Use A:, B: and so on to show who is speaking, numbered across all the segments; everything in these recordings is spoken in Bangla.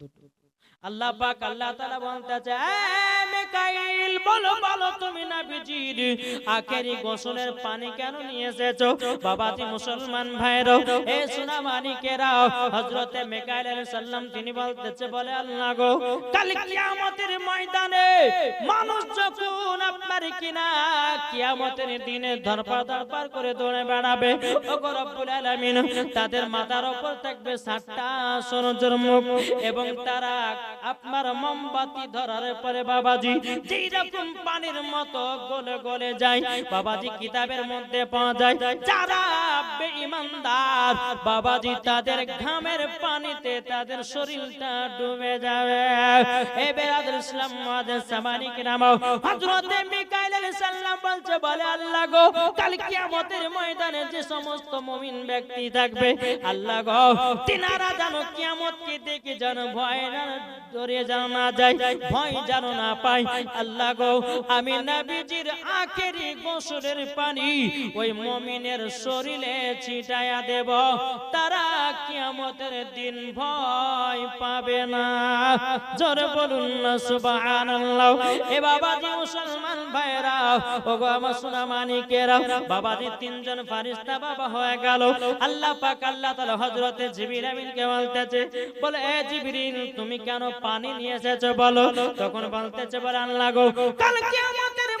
A: দুটো। আল্লাহ পাক আল্লাহ তাআলা বলতেছে "এই মিকাইল, বলো বলো তুমি নবীজির আখেরি গোসলের পানি কেন নিয়ে এসেছ? মুসলমান এ সোনা মিকাইল আলাইহিস সালাম, তিনি বলতেছে, বলে আল্লাহ গো, কাল কিয়ামতের ময়দানে মানুষ যখন আপনার কিনা কিয়ামতের দিনে ধরপার ধরপার করে দৌড়ে বেড়াবে রব্বুল আলামিন, তাদের মাথার উপর থাকবে সাতটা সরঞ্জর মুখ এবং তারা আপনার মোমবাতি ধরার পরে বাবাজি, যেই রকম পানির মতো গলে গলে যায়, বাবাজি কিতাবের মধ্যে পাওয়া যায়, যারা বাবাজি তাদের ঘামের পানিতে তাদের শরীরটা ডুবে যাবে। এ বেরাদুল ইসলাম মুআদ্দিস সামানিক নাম মিকাইল বলছে, বলে আল্লাহ গো, কাল কিয়ামতের ময়দানে যে সমস্ত মুমিন ব্যক্তি থাকবে, আল্লাহ গো, তিনারা জানো কিয়ামতকে দেখে যেন ছিটায়া দেব। তারা কিয়ামতের দিন ভয় পাবে না। বলুন এ বাবাজি মুসলমান ভাইরা আমার সোনা মানিকেরা, বাবাজি তিনজন বাবা হয়ে গেল। আল্লাহ পাক আল্লাহ তাআলা হযরতে জিবরিল আমিনকে বলতেছে, বলে, এ জিবরিল তুমি কেন পানি নিয়ে এসেছ বলো? তখন বলতেছে, বলে গো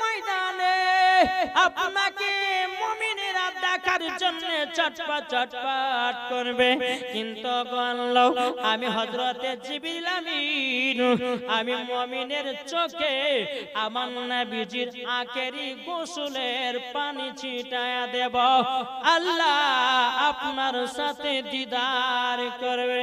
A: ময়দানে আপনাকে আমি হযরতে আমি মুমিনের চোখে আমার নবীজির আখেরি গোসলের পানি ছিটায়া দেব। আল্লাহ আপনার সাথে দিদার করবে।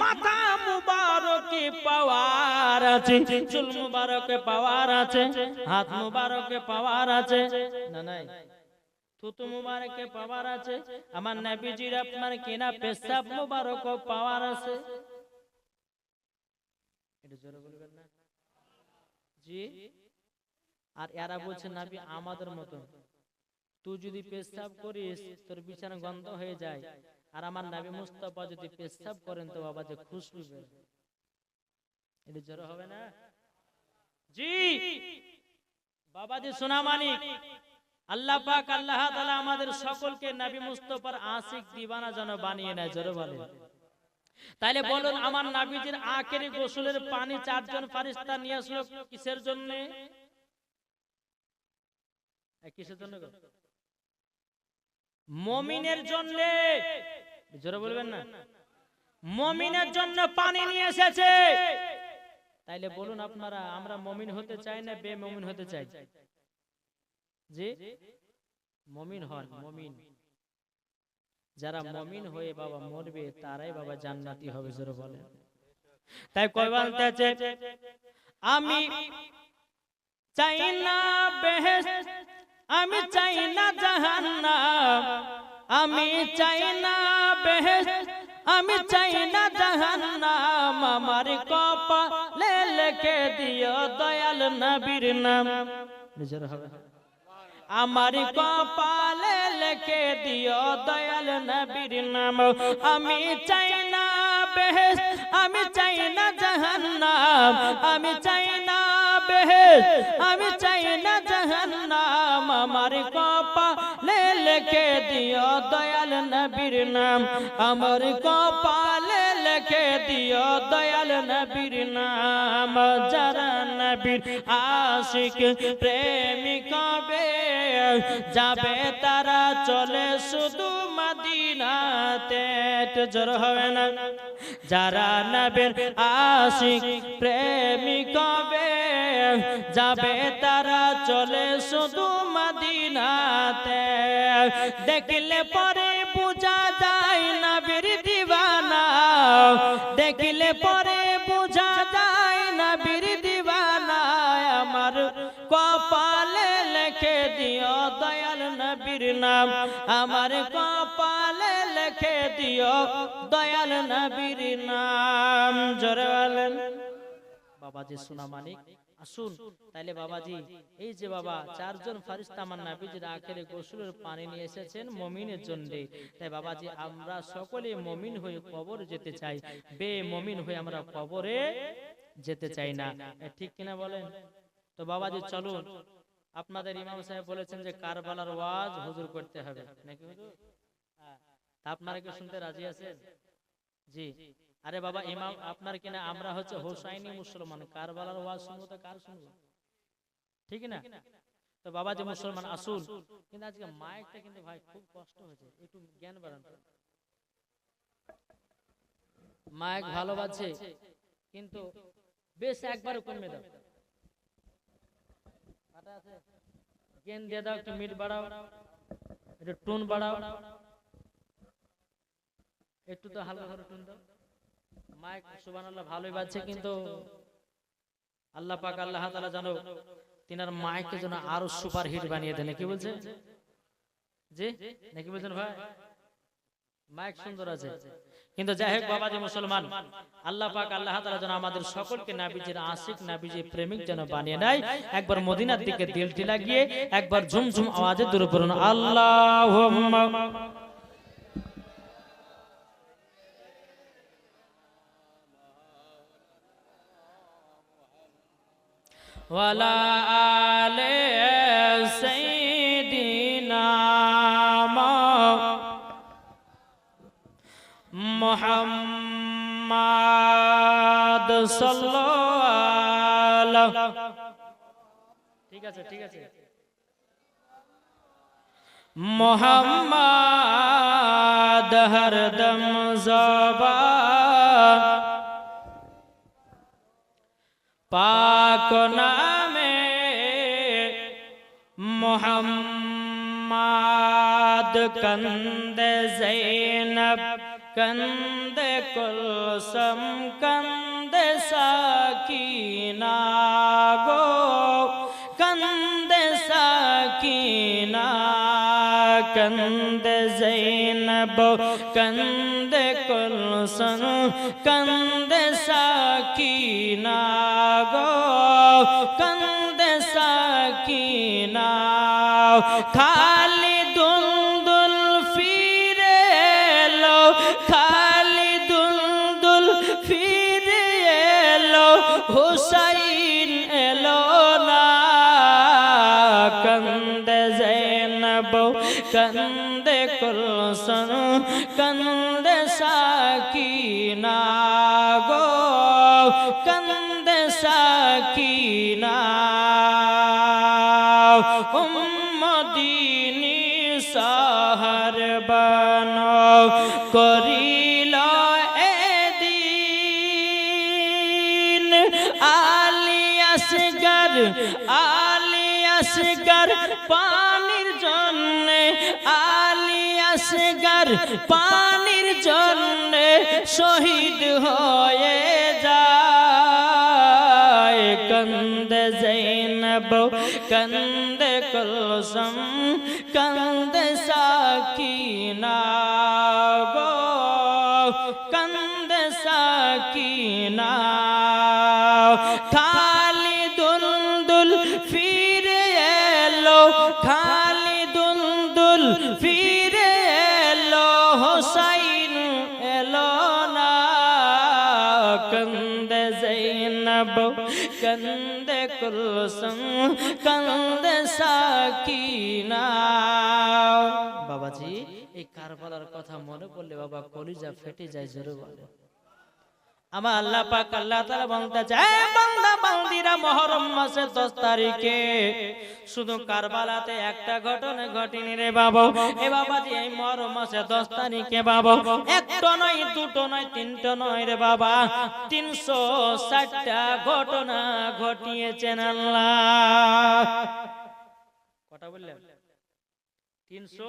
A: মাথা মুবারকে পাওয়ার আছে, চুল মুবারকে পাওয়ার আছে, হাত মুবারকে পাওয়ার আছে। না থুতু মুবারকে পাওয়ার আছে, আমার নবীজির আপনার পেশাব মুবারক পাওয়ার আছে। এটা জোরে বলবেন না? জি? আর এরা বলছে, নাবি, আমাদের মতো তুই যদি পেশাব করিস, তোর বিছানা গন্ধ হয়ে যায়। আর আমার নাবি মুস্তাফা যদি পেশাব করেন তো বাবা যে খুশবু বের এটা জোরে হবে না? জি। বাবাজি সোনা মানিক, আল্লাহ পাক, আল্লাহ তাআলা আমাদের সকলকে নবী মুস্তাফার আশিক দিবানা যেন বানিয়ে নেয়, জোরে বলেন। তাইলে বলুন, আমার নাবিজির আখেরি গোসলের পানি চারজন ফারিস্তা নিয়ে আসলো কিসের জন্য? কিসের জন্য? মমিনের জন্য। জোরে বলবেন না। মমিনের জন্য পানি নিয়ে এসেছে। তাইলে বলুন আপনারা আমরা মমিন হতে চাই না বে মমিন হতে চাই? জি? মমিন হন মমিন যারা মমিন হয়ে বাবা মরবে তারাই বাবা জান্নাতি হবে জোরে বলে তাই কই বলতেছে আমি চাই না বেহেশত আমি চাই না জাহান্নাম। আমি চাই না বেহেশত আমি চাই না জাহান্নাম। আমার কপালে লিখে দিও দয়াল নবীর নাম। নিজের হবে। আমার কপালে লিখে দিও দয়াল নবীর নাম? আমি চাই না বেহেস আমি চাই না জাহান্নাম। আমি চাই না বেহেস আমি চাই না জাহান্নাম। আমার কপালে লিখে দিও দয়াল নবীর নাম। আমার কপালে লিখে দিও দয়াল নবীর নাম। যারা নবীর আশিক প্রেমিক হবে যাবে তারা চলে শুধু মদিনাতে। জোর হবে না। যারা নবীর আশিক প্রেমিক যাবে তারা চলে শুধু মদিনাতে। দেখলে পরে বোঝা যায় নবীর দিবানা। দেখলে পরে বোঝা যায় নবীর দিবানা। আমার কপালে লেখে দিও দয়াল নবীর নাম। আমার কপালে লেখে দিও দয়াল নবীর নাম। জোরে বলেন। বাবাজি সোনা মানিক, আসুন। তাইলে বাবাজি, এই যে বাবা, চারজন ফারিস্তা আমার নাবিজির আখেরে গোসলের পানি নিয়ে এসেছেন মমিনের জন্য। তাই বাবাজি, আমরা সকলে মমিন হয়ে কবর যেতে চাই। বে মমিন হয়ে আমরা কবরে যেতে চাই না। ঠিক কিনা বলেন? তো বাবাজি, চলুন। আপনাদের ইমাম সাহেব বলেছেন যে কারবালার ওয়াজ হুজুর করতে হবে। নাকি হুজুর। আপনারা কি শুনতে রাজি আছেন? জি। আরে বাবা ইমাম আপনার কিনা আমরা হচ্ছে হোসাইনি মুসলমান কারবালার ওয়াজ শুনব তো কার শুনব? ঠিক না? তো বাবা যে মুসলমান আসুন কিন্তু আজকে মাইকটা কিন্তু ভাই খুব কষ্ট হয়েছে একটু জ্ঞান বাড়ান। মাইক ভালো বাজছে কিন্তু বেশ একবার কমে দাও। জ্ঞান দিয়ে দাও একটু মিট বাড়াও। একটু টুন বাড়াও। একটু তো হালকা করে টুন দাও। মাইক সুবহানাল্লাহ, ভালোই বাজছে কিন্তু। আল্লাহ পাক, আল্লাহ তাআলা জানো তিনার মাইককে যেন আরও সুপার হিট বানিয়ে দেন। কি বলছে জি? নাকি বলছেন ভাই? মাইক সুন্দর আছে। কিন্তু যাই হোক বাবা যে মুসলমান আল্লাহ পাক আল্লাহ তাআলা যেন আমাদের সকলকে নাবিজির আশিক নাবিজির প্রেমিক যেন বানিয়ে নেয়। একবার মদিনার দিকে দিলটি লাগিয়ে একবার ঝুমঝুম আওয়াজে দূরে পড়ুন। আল্লাহুম্মা ওয়ালা আলে محمد صلى الله ঠিক আছে ঠিক আছে মোহাম্মদ হরদম জবান পাক নামে মোহাম্মদ কন্দ জৈনব কন্দ কুলসম কন্দ সাকিনা গো, কন্দ সাকিনা, কন্দ জৈনব, কন্দ কুলসম, কন্দ সাকিনা গো, কন্দ সাকিনা, খালি সাকিনা আলিয়াসগর পানির জন্য শহীদ হয়ে যায়। কন্দ জৈনব, কন্দ কুলসম, কন্দ সাকিনা গো। কন্দ সাকিনা জৈনব কন্দ কুলসম কন্দ সাকিনা বাবাজি এই কারবালার কথা মনে পড়লে বাবা কলিজা ফেটে যায়, জোরে বলে। আমার আল্লাহ পাক আল্লাহ তাআলা বলতে চায় বান্দা, বান্দিরা মুহররম মাসের 10 তারিখে শুধু কারবালাতে একটা ঘটনা ঘটেনি রে বাবা। এ বাবাজি এই মুহররম মাসের 10 তারিখে বাবা, একটা নয়, দুটো নয়, তিনটা নয় রে বাবা। 360টা ঘটনা ঘটিয়েছেন আল্লাহ। কটা বললেন? 300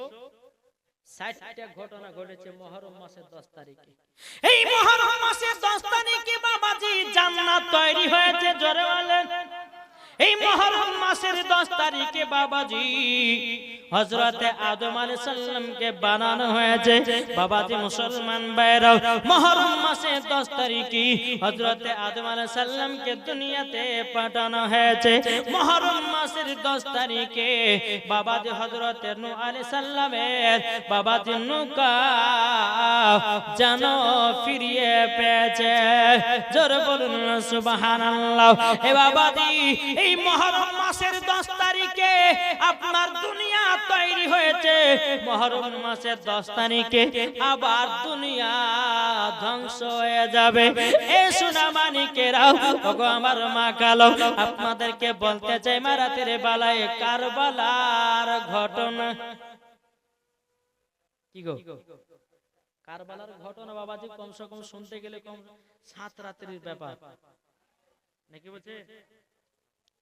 A: ষাটটা ঘটনা ঘটেছে মহরম মাসের দশ তারিখে। এই মহরম মাসের দশ তারিখে বাবাজি জান্নাত তৈরি হয়েছে, জোরে বলেন। এই মহরম মাসের দশ তারিখে বাবাজি হজরতে আদম আলাইহিস সালামকে বানানো হয়েছে। বাবাজি মুসলমান ভাইরাও, মহরম মাসের দশ তারিখে হজরতে আদম আলাইহিস সালামকে দুনিয়াতে পাঠানো হয়েছে। মহরম মাসের দশ তারিখে বাবাজি হজরতে নূহ আলাইহিস সালামের বাবাজি নৌকা যেন ফিরিয়ে পেয়েছে। জোর বলুন, সুবহানাল্লাহ। এ বাবাজি, এই মহরম মাসের দশ তারিখে আপনার দুনিয়া তৈরি হয়েছে। মহরম মাসের দশ তারিখে আবার দুনিয়া ধ্বংস হয়ে যাবে। এ সোনা মানিকেরাও, ওগো আমার মা কালো, আপনাদেরকে বলতে চাই, মারাতের বালায় কারবালার ঘটনা। কি গো? কারবালার ঘটনা বাবাজি কমসে কম শুনতে গেলে কম সাত রাত্রির ব্যাপার। নাকি বলছে?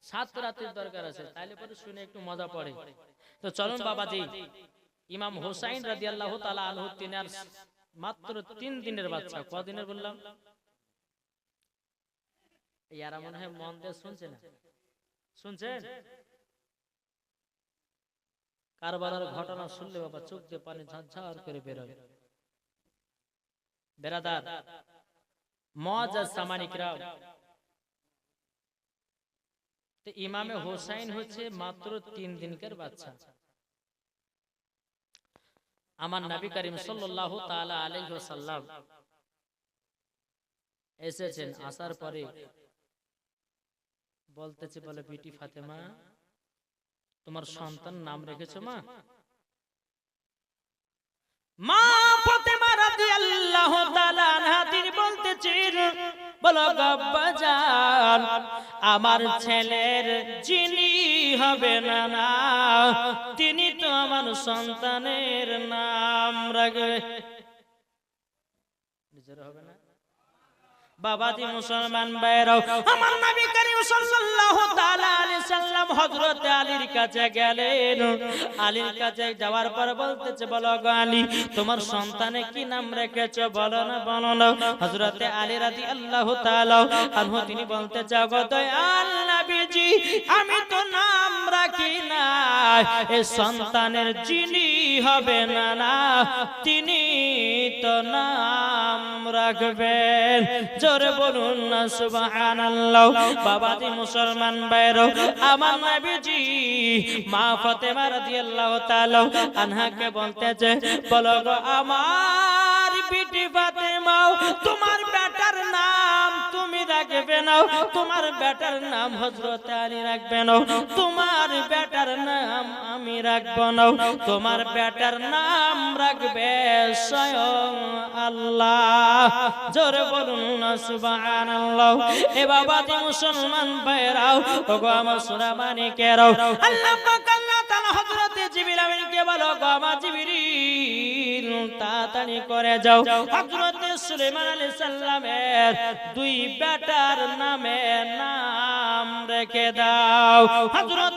A: সাত রাত্রির দরকার আছে, তাইলে পরে শুনে একটু মজা পড়ে। তো চলুন বাবাজি, ইমাম হোসাইন রাদিয়াল্লাহু তাআলা আনহু তিনার মাত্র তিন দিনের বাচ্চা কদিনের বললাম? ইয়ারা মনে হয় মন দিয়ে শুনছে না। শুনছেন কারবালার ঘটনা শুনলে বাবা চোখ দিয়ে পানি ঝাঁঝার করে বেরোবে বেরাদার মজ আর সামানিকরাও তো ইমামে হোসাইন হচ্ছে মাত্র তিন দিনকার বাচ্চা আমার নবী করিম সাল্লাল্লাহু তাআলা আলাইহি ওয়াসাল্লাম এসেছেন আসার পরে বলতেছে বলে বিটি ফাতেমা তোমার সন্তান নাম রেখেছো মা মা ফাতেমা আমার ছেলের যিনি হবে না না? তিনি তো আমার সন্তানের নাম রাখবে। নিজের হবে না? বাবাজি মুসলমান ভাইরাও আমার নবী করিম সাল্লাল্লাহু তাআলা আলাইহি সাল্লাম হযরত আলীর কাছে গেলেন। আলীর কাছে যাওয়ার পর বলতেছে, বলো গো আলী, তোমার সন্তানে কি নাম রেখেছো? বলো না বলো না। হযরত আলী রাদিয়াল্লাহু তাআলা আনহু, তিনি বলতে চাও, গো দয়াল নবীজি, আমি তো নাম রাখি না এই সন্তানের যিনি হবে না না, তিনি তো নাম রাখবেন। জোরে বলুন না, সুবহানাল্লাহ। বাবাজি মুসলমান বাইরো আমার নবীজি, মা ফাতেমা রাদিয়াল্লাহু তাআলা আনহাকে বলতেছে, বলো গো, আমার বিটি ফাতেমা, তোমার বেটার নাম তুমি রাখবে না। তোমার বেটার নাম হযরত আলী রাখবে না। তোমার বেটার নাম আমি রাখব না। তোমার বেটার নাম রাখবে স্বয়ং আল্লাহ জোরে বলুন না সুবহানাল্লাহ। এ বাবাজি মুসলমান ভাইরাও ওগো আমার সোনা আল্লাহ পাক আল্লাহ তাআলা হযরত জিবরিল আমিনকে বলো গো আমার জিবরিল তাড়াতাড়ি করে যাও। হযরত সুলাইমান আলাইহিস সালামের দুই বেটার নামে নাম রেখে দাও। হযরত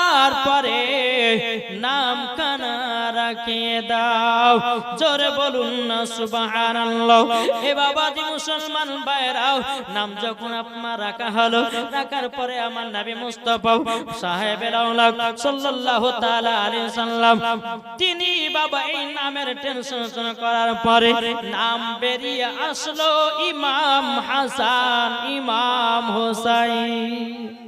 A: যাওয়ার পরে নাম কানা রাখিয়ে দাও। জোরে বলুন না, সুবহানাল্লাহ। এ বাবাজি মুসলমান ভাইরাও নাম যখন আপনার রাখা হলো, রাখার পরে আমার নবী মুস্তাফা আওলাদ সাল্লাল্লাহু তাআলা সাল্লাম। তিনি বাবা এই নামের টেনশন করার পরে নাম বেরিয়ে আসলো ইমাম হাসান, ইমাম হোসাইন।